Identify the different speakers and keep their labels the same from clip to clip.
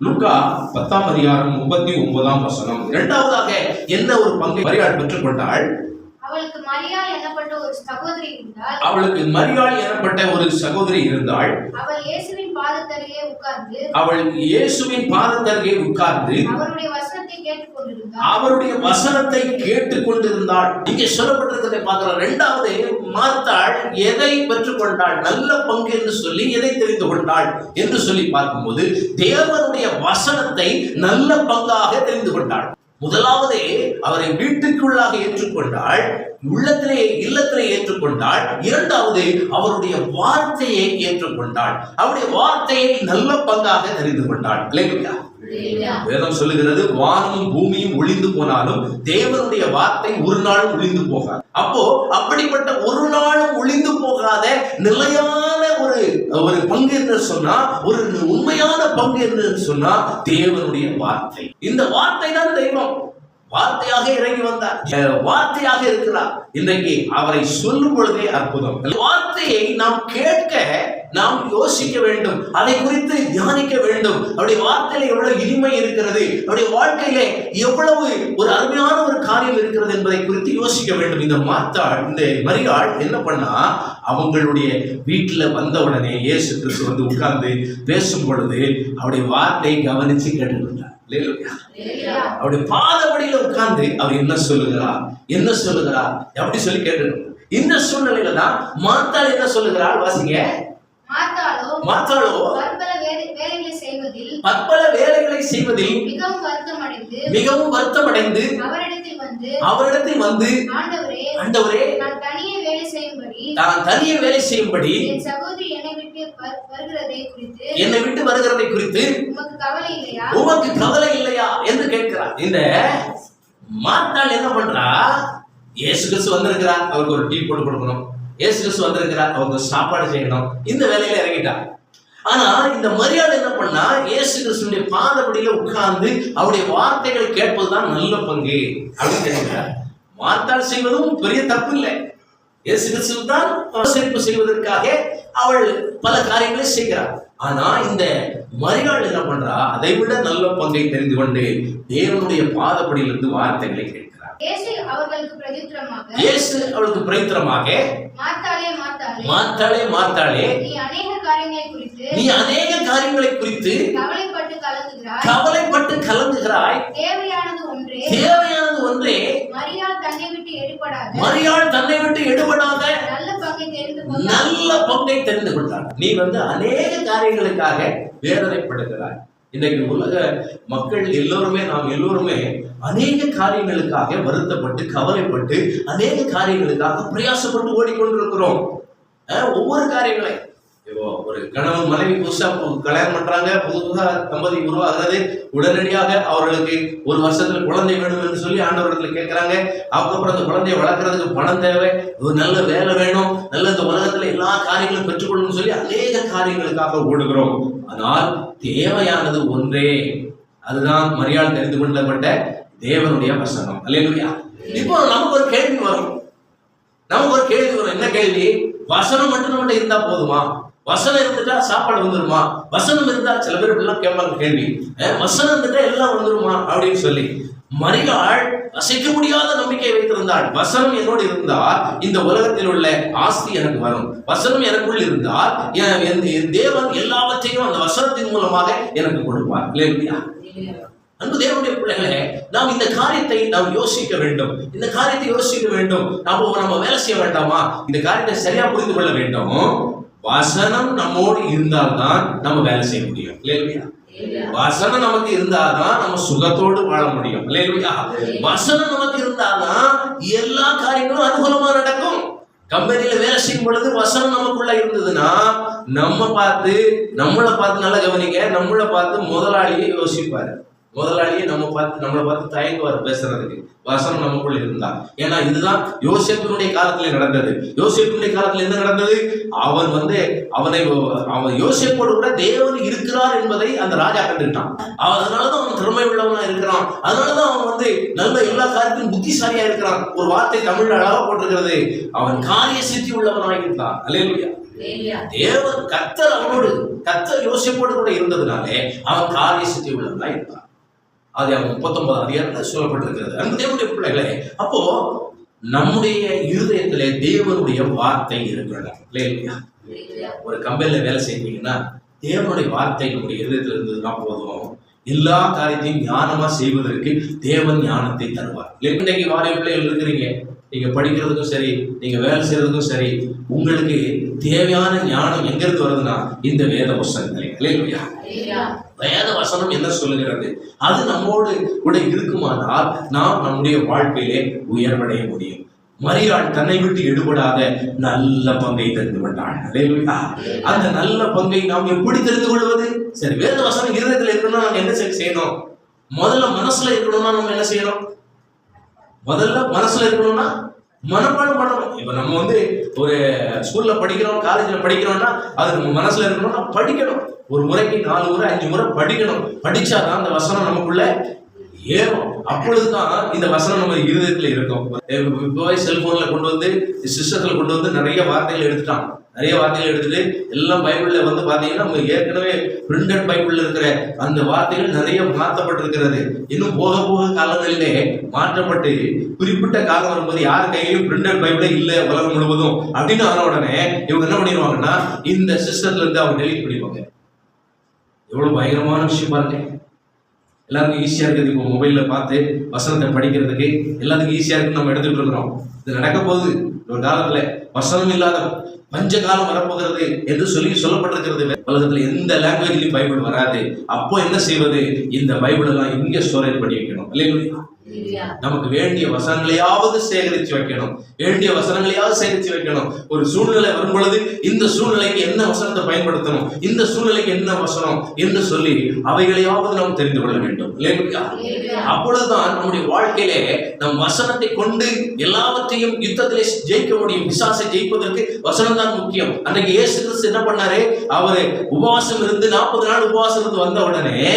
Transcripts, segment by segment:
Speaker 1: லூக்கா பத்தாம் அதிகாரம் முப்பத்தி ஒன்பதாம் வசனம். இரண்டாவதாக என்ன ஒரு பங்கை மரியாள் பெற்றுக்கொண்டாள்?
Speaker 2: அவளுக்கு மரியாள் எனப்பட்ட ஒரு சகோதரி இருந்தால்
Speaker 1: அவளுக்கு மரியாள் எனப்பட்ட ஒரு சகோதரி இருந்தாள்.
Speaker 2: அவள் இயேசுவின் பாதத்தருகே உட்கார்ந்து
Speaker 1: அவள் இயேசுவின் பாதத்தருகே உட்கார்ந்து
Speaker 2: அவருடைய கொண்டிருந்தாள்
Speaker 1: அவருடைய வசனத்தை கேட்டுக் கொண்டிருந்தாள் இங்கே சொல்லப்பட்டிருக்கிறதை பார்க்கிறோம். இரண்டாவது மார்த்தாள் எதை பெற்றுக்கொண்டாள்? நல்ல பங்கு என்று சொல்லி எதை தெரிந்து கொண்டாள்? என்று சொல்லி பார்க்கும்போது தேவனுடைய வசனத்தை நல்ல பங்காக தெரிந்து கொண்டாள். முதலாவது அவரை வீட்டுக்குள்ளாக ஏற்றுக்கொண்டாள் உள்ளத்திலே இல்லத்திலே ஏற்றுக்கொண்டாள். இரண்டாவது அவருடைய வார்த்தையை ஏற்றுக்கொண்டாள். அவருடைய வார்த்தையை நல்ல பங்காக தெரிந்து கொண்டாள். இல்லைங்களா வேதம். சொல்லுகிறது வானமும் பூமியும் ஒளிந்து போனாலும் தேவனுடைய வார்த்தை ஒரு நாளும் ஒளிந்து போகாது. அப்போ அப்படிப்பட்ட ஒரு நாளும் ஒளிந்து போகாத நிலையான ஒரு ஒரு பங்கு என்று சொன்னா ஒரு உண்மையான பங்கு என்று சொன்னா தேவனுடைய வார்த்தை. இந்த வார்த்தை தான் தெய்வம். வார்த்தையாக இறங்கி வந்தார். வார்த்தையாக இருக்கிறார். இன்றைக்கு அவரை சொல்லும் பொழுதே அற்புதம். வார்த்தையை நாம் கேட்க நாம் யோசிக்க வேண்டும் அதை குறித்து தியானிக்க வேண்டும். அவருடைய வார்த்தையில எவ்வளவு இனிமை இருக்கிறது அவருடைய வாழ்க்கையிலே எவ்வளவு ஒரு அருமையான ஒரு காரியம் இருக்கிறது என்பதை குறித்து யோசிக்க வேண்டும். இந்த மாத்தாள் இந்த மரியாள் என்ன பண்ணா அவங்களுடைய வீட்டுல வந்தவுடனே இயேசு கிறிஸ்து வந்து உட்கார்ந்து பேசும் பொழுது அவருடைய வார்த்தையை கவனிச்சு கேட்டுக்கிட்டார் அவருடைய பாதபடியில உட்கார்ந்து அவர் என்ன சொல்லுகிறார் என்ன சொல்லுகிறார் அப்படி சொல்லி கேட்டுக்கணும் இந்த சூழ்நிலையில தான் மாத்தாள் என்ன சொல்லுகிறாள் வாசிங்க.
Speaker 2: மாத்தாளோ பற்பல வேலை- வேலைகளை செய்வதில்
Speaker 1: பற்பல வேலைகளை செய்வதில்
Speaker 2: மிகவும் வருத்தமடைந்து
Speaker 1: மிகவும் வருத்தமடைந்து
Speaker 2: அவரிடத்தில் வந்து
Speaker 1: அவரிடத்தில் வந்து
Speaker 2: ஆண்டவரே
Speaker 1: ஆண்டவரே
Speaker 2: நான் தனியே வேலை செய்யும்படி
Speaker 1: நான் தனியே வேலை செய்யும்படி
Speaker 2: என் சகோதரி என்னை விட்டு வரு- வருகிறதை குறித்து
Speaker 1: என்னை விட்டு வருகிறதை குறித்து
Speaker 2: உமக்கு கவலை இல்லையா?
Speaker 1: உமக்கு கவலை இல்லையா என்று கேட்கிறார். இந்த மாத்தாள் என்ன பண்றா? இயேசு கிறிஸ்து வந்திருக்கிறார். அவருக்கு ஒரு டீ போட்டு கொடுக்கணும். இயேசு வந்திருக்கிறார் அவங்க சாப்பாடு செய்யணும். இந்த வேலையில இறங்கிட்டா. ஆனா இந்த மரியாதை என்ன பண்ணா? இயேசு கிறிஸ்துடைய பாதப்படியில உட்கார்ந்து அவருடைய வார்த்தைகளை கேட்பதுதான் நல்ல பங்கு அப்படின்னு கேட்கிறார். வார்த்தால் செய்வதும் பெரிய தப்பு இல்லை இயேசு கிறிஸ்து தான் சிறப்பு செய்வதற்காக அவள் பல காரியங்களை செய்கிறார் ஆனா இந்த மரியாள் என்ன பண்றா? அதை விட நல்ல பங்கை தெரிந்து கொண்டு தேவனுடைய பாதப்படியிலிருந்து வார்த்தைகளை கேட்கிறார்.
Speaker 2: இயேசு பிரதித்திரமாக
Speaker 1: அவளுக்கு பிரயத்தனமாக
Speaker 2: மாத்தாளே மாத்தாளே நீ அநேக காரியங்களை குறித்து கவலைப்பட்டு கலங்குகிறாய்.
Speaker 1: கலங்குகிறாய்.
Speaker 2: தேவையானது ஒன்றே
Speaker 1: தேவையானது ஒன்றே
Speaker 2: மரியாள் தன்னை விட்டு எடுபடாத
Speaker 1: மரியாள் தன்னை விட்டு எடுபடாத
Speaker 2: நல்ல பங்கை தெரிந்து கொள்ள
Speaker 1: நல்ல பங்கை தெரிந்து கொண்டார் நீ வந்து அநேக காரியங்களுக்காக வேதனைப்படுகிறாய். இன்றைக்கு உலக மக்கள் எல்லோருமே நாம் எல்லோருமே அநேக காரியங்களுக்காக வருத்தப்பட்டு கவலைப்பட்டு அநேக காரியங்களுக்காக பிரயாசப்பட்டு ஓடிக்கொண்டிருக்கிறோம். ஒவ்வொரு காரியங்களை. இப்போ ஒரு கணவன் மனைவி புதுசா கல்யாணம் பண்றாங்க புது புதுசா தம்பதி உருவாகிறது உடனடியாக அவர்களுக்கு ஒரு வருஷத்துல குழந்தை வேணும் என்று சொல்லி ஆண்டவரிடத்துல கேட்கறாங்க. அதுக்கப்புறம் அந்த குழந்தைய வளர்க்கறதுக்கு பணம் தேவை. ஒரு நல்ல வேலை வேணும். நல்ல இந்த உலகத்துல எல்லா காரியங்களும் பெற்றுக்கொள்ளணும்னு சொல்லி அநேக காரியங்களுக்காக ஓடுகிறோம். ஆனால் தேவையானது ஒன்றே. அதுதான் மரியாதை தெரிந்து கொள்ளப்பட்ட தேவனுடைய வசனம். அல்லையா இப்போ நமக்கு ஒரு கேள்வி வரும். நமக்கு ஒரு கேள்வி வரும். என்ன கேள்வி? வசனம் மட்டும் நம்மகிட்ட இருந்தா போதுமா? வசனம் இருந்துட்டா சாப்பாடு வந்துருமா? வசனம் இருந்தா சில பேர் இப்படிலாம் கேட்பாங்க கேள்வி. அஹ், வசனம் இருந்துட்டா எல்லாம் வந்துருமா? அப்படின்னு சொல்லி. மரியாள் அசைக்க முடியாத நம்பிக்கை வைத்திருந்தாள். வசனம் என்னோடு இருந்தால் இந்த உலகத்தில் உள்ள ஆஸ்தி எனக்கு வரும். வசனம் எனக்குள் இருந்தால் என் என் என் தேவன் எல்லாவற்றையும் அந்த வசனத்தின் மூலமாக எனக்கு கொடுப்பார். இல்லையா? அன்பு தேவனுடைய பிள்ளைகளே நாம் இந்த காரியத்தை நாம் யோசிக்க வேண்டும். இந்த காரியத்தை யோசிக்க வேண்டும். நாம நம்ம வேலை செய்ய வேண்டாமா? இந்த காரியத்தை சரியா புரிந்து கொள்ள வேண்டும். வசனம் நம்மோடு இருந்தால்தான் நம்ம வேலை செய்ய முடியும். இல்லையா வசனம் நமக்கு இருந்தாதான் நம்ம சுகத்தோடு வாழ முடியும். இல்லையா வசனம் நமக்கு இருந்தாதான் எல்லா காரியங்களும் அனுகூலமா நடக்கும். கம்பெனில வேலை செய்யும் பொழுது வசனம் நமக்குள்ள இருந்ததுன்னா நம்ம பார்த்து நம்மளை பார்த்து நல்லா கவனிங்க நம்மளை பார்த்து முதலாளியை யோசிப்பாரு. முதலாளியை நம்ம பார்த்து நம்மளை பார்த்து தயங்குவார் பேசுறதுக்கு. வசனம் நமக்குள்ள இருந்தா ஏன்னா இதுதான் யோசேப்பினுடைய காலத்துல நடந்தது. யோசேப்பினுடைய காலத்துல என்ன நடந்தது? அவன் வந்து அவனை அவன் யோசேப்போடு கூட தேவன் இருக்கிறார் என்பதை அந்த ராஜா கண்டுட்டான். அவன் அதனாலதான் அவன் திறமை உள்ளவனா இருக்கிறான். அதனாலதான் அவன் வந்து நல்ல எல்லா காரியத்திலும் புத்திசாலியா இருக்கிறான். ஒரு வார்த்தை தமிழ்ல அழகா போட்டிருக்கிறது. அவன் காரிய சித்தி உள்ளவனாக இருந்தான். அல்லேலூயா. தேவன் கத்தர் அவனோடு கத்தர் யோசிப்போடு கூட இருந்ததுனாலே அவன் காரிய சித்தி உள்ளவனா இருந்தான். அது அவன் முப்பத்தொன்பது அதிகாரத்தில் சொல்லப்பட்டிருக்கிறது அந்த தேவனுடைய பிள்ளைகளே அப்போ நம்முடைய இருதயத்திலே தேவனுடைய வார்த்தை இருக்கணும் இல்லையா? ஒரு கம்பெனில வேலை செய்வீங்கன்னா தேவனுடைய வார்த்தை நம்முடைய இருதயத்தில் இருந்ததுன்னா போதும். எல்லா காரியத்தையும் ஞானமா செய்வதற்கு தேவன் ஞானத்தை தருவார். இன்னைக்கு வாரிய பிள்ளைகள் இருக்கிறீங்க. நீங்க படிக்கிறதுக்கும் சரி நீங்க வேலை செய்யறதுக்கும் சரி உங்களுக்கு தேவையான ஞானம் எங்கிருந்து வருதுன்னா இந்த வேத வசனங்களே இல்லையா வேத வசனம் என்ன சொல்லுகிறது? அது நம்மோடு கூட இருக்குமானால் நாம் நம்முடைய வாழ்க்கையிலே உயர்வடைய முடியும். மரியாள் தன்னை விட்டு எடுபடாத நல்ல பங்கை தெரிந்து கொண்டாள். அந்த நல்ல பங்கை நாம் எப்படி தெரிந்து கொள்வது? சரி வேத வசனம் இருதயத்தில் இருக்கணும்னா நம்ம என்ன செய்யணும்? முதல்ல மனசுல இருக்கணும்னா நம்ம என்ன செய்யணும்? முதல்ல மனசுல இருக்கணும்னா மனப்பாடம் பண்ணணும். இப்போ நம்ம வந்து ஒரு ஸ்கூல்ல படிக்கிறோம் காலேஜ்ல படிக்கிறோம்னா அது நம்ம மனசுல இருக்கணும்னா படிக்கணும். ஒரு முறைக்கு நாலு முறை அஞ்சு முறை படிக்கணும். படிச்சாதான் அந்த வசனம் நமக்குள்ள ஏறும். அப்பொழுதுதான் இந்த வசனம் நம்ம இருதயத்துல இருக்கும். இப்போ செல்போன்ல கொண்டு வந்து சிஸ்டத்துல கொண்டு வந்து நிறைய வார்த்தைகள் எடுத்துட்டான் நிறைய வார்த்தைகள் எடுத்துட்டு எல்லாம் பைபிள்ல வந்து பாத்தீங்கன்னா நம்ம ஏற்கனவே பிரிண்டட் பைபிள்ல இருக்கிற அந்த வார்த்தைகள் நிறைய மாற்றப்பட்டிருக்கிறது. இன்னும் போக போக காலங்களிலே மாற்றப்பட்டு குறிப்பிட்ட காலம் வரும்போது யார் கையிலும் பிரிண்டட் பைபிளே இல்லை உலகம் முழுவதும் அப்படின்னு ஆன உடனே இவங்க என்ன பண்ணிடுவாங்கன்னா இந்த சிஸ்டத்துல இருந்து அவங்க டெலிட் பண்ணிடுவாங்க. எவ்வளவு பயங்கரமான விஷயம் பாருங்க. எல்லாருக்கும் ஈஸியா இருக்குது. இப்போ மொபைல்ல பார்த்து வசனத்தை படிக்கிறதுக்கு எல்லாத்துக்கும் ஈஸியா இருக்குன்னு நம்ம எடுத்துட்டு இருக்கிறோம். இது நடக்க போகுது. ஒரு காலத்துல வசனம் இல்லாத பஞ்ச காலம் வரப்போகிறது என்று சொல்லி சொல்லப்பட்டிருக்கிறது. உலகத்துல எந்த லாங்குவேஜ்லயும் பைபிள் வராது. அப்போ என்ன செய்வது? இந்த பைபிள் எல்லாம் இங்கே ஸ்டோரேஜ் பண்ணி வைக்கணும். இல்லைங்களா? நமக்கு வேண்டிய வசனங்களையாவது சேகரித்து வைக்கணும். வேண்டிய வசனங்களையாவது சேகரித்து வைக்கணும். ஒரு சூழ்நிலை வரும் பொழுது இந்த சூழ்நிலைக்கு என்ன வசனத்தை பயன்படுத்தணும்? இந்த சூழ்நிலைக்கு என்ன வசனம்? என்று சொல்லி அவைகளையாவது நாம் தெரிந்து கொள்ள வேண்டும். இல்லையா? அப்பொழுதுதான் நம்முடைய வாழ்க்கையிலே நம் வசனத்தை கொண்டு எல்லாவற்றையும் யுத்தத்திலே ஜெயிக்க முடியும். பிசாசை ஜெயிப்பதற்கு வசனம் தான் முக்கியம். அன்றைக்கு இயேசு கிறிஸ்து என்ன பண்ணாரு? அவரு உபவாசம் இருந்து நாற்பது நாள் உபவாசம் இருந்து வந்த உடனே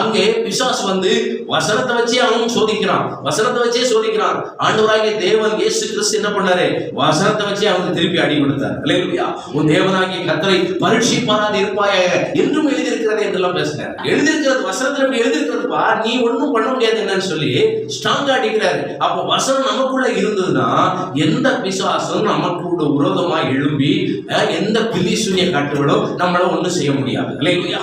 Speaker 1: அங்கே பிசாசு வந்து வசனத்தை வச்சே அவன் சோதிக்கிறான். வசனத்தை வச்சே சோதிக்கிறான் ஆண்டவராகிய தேவன் இயேசு கிறிஸ்து என்ன பண்ணாரு? வசனத்தை வச்சே அவனுக்கு திருப்பி அடி கொடுத்தார். அல்லேலூயா உன் தேவனாகிய கத்தரை பரீட்சை பாராது இருப்பாயாக என்றும் எழுதியிருக்கிறது என்றெல்லாம் பேசினார். எழுதியிருக்கிறது வசனத்துல இப்படி எழுதியிருக்கிறதுப்பா நீ ஒண்ணும் பண்ண முடியாது என்னன்னு சொல்லி ஸ்ட்ராங்கா அடிக்கிறாரு. அப்போ வசனம் நமக்குள்ள இருந்ததுன்னா எந்த நமக்கு கூட விரோதமா எழும்பி எந்த பிலி சூன்ய கட்டுகளும் நம்மள ஒண்ணும் செய்ய முடியாது. இல்லையா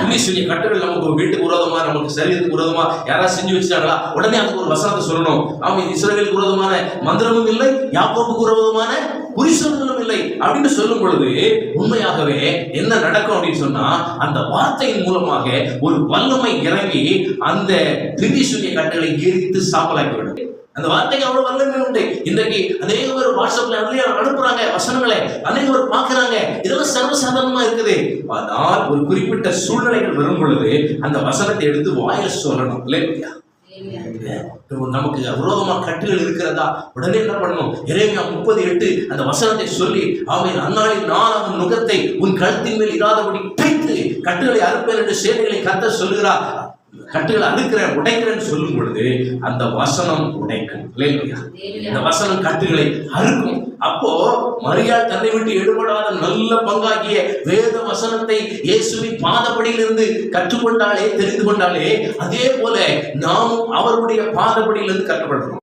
Speaker 1: பிலி சூன்ய கட்டுகள் நமக்கு வீட்டுக்கு விரோதமா நமக்கு சரீரத்துக்கு விரோதமா யாராவது செஞ்சு வச்சுட்டாங்களா? உடனே அதுக்கு ஒரு வசனத்தை சொல்லணும். ஆமா இஸ்ரேலுக்கு இஸ்ரவேலுக்கு விரோதமான மந்திரமும் இல்லை யாக்கோப்புக்கு விரோதமான புரிசல்களும் இல்லை அப்படின்னு சொல்லும் பொழுது உண்மையாகவே என்ன நடக்கும் அப்படின்னு சொன்னா அந்த வார்த்தையின் மூலமாக ஒரு வல்லமை இறங்கி அந்த பிலி சூன்ய கட்டுகளை எரித்து சாம்பலாக்கி விடும். அந்த வார்த்தைக்கு அவ்வளவு வல்லமை உண்டு. இன்றைக்கு அநேக பேர் வாட்ஸ்அப்ல அனுப்புறாங்க வசனங்களை அநேக பேர் பாக்குறாங்க இதெல்லாம் சர்வசாதாரணமா இருக்குது. ஆனால் ஒரு குறிப்பிட்ட சூழ்நிலைகள் வரும் பொழுது அந்த வசனத்தை எடுத்து வாயில் சொல்லணும். இல்லையா? நமக்கு விரோதமா கட்டுகள் இருக்கிறதா? உடனே என்ன பண்ணணும் இறைமையா முப்பது எட்டு அந்த வசனத்தை சொல்லி அவன் அந்நாளில் நான் அவன் நுகத்தை உன் கழுத்தின் மேல் இராதபடி பிடித்து கட்டுகளை அறுப்பேன் என்று சேவைகளை கத்த சொல்லுகிறார். கட்டுகளை அறுக்கிறேன் உடைக்கிறேன்னு சொல்லும் பொழுது அந்த வசனம் உடைக்கும். இல்லையா இந்த வசனம் கட்டுகளை அறுக்கும். அப்போ மரியாள் தன்னை விட்டு எடுபடாத நல்ல பங்காகிய வேத வசனத்தை இயேசுவின் பாதப்படியிலிருந்து கற்றுக்கொண்டாலே தெரிந்து கொண்டாலே அதே போல நாமும் அவருடைய பாதப்படியிலிருந்து கற்றுக்கொள்றோம்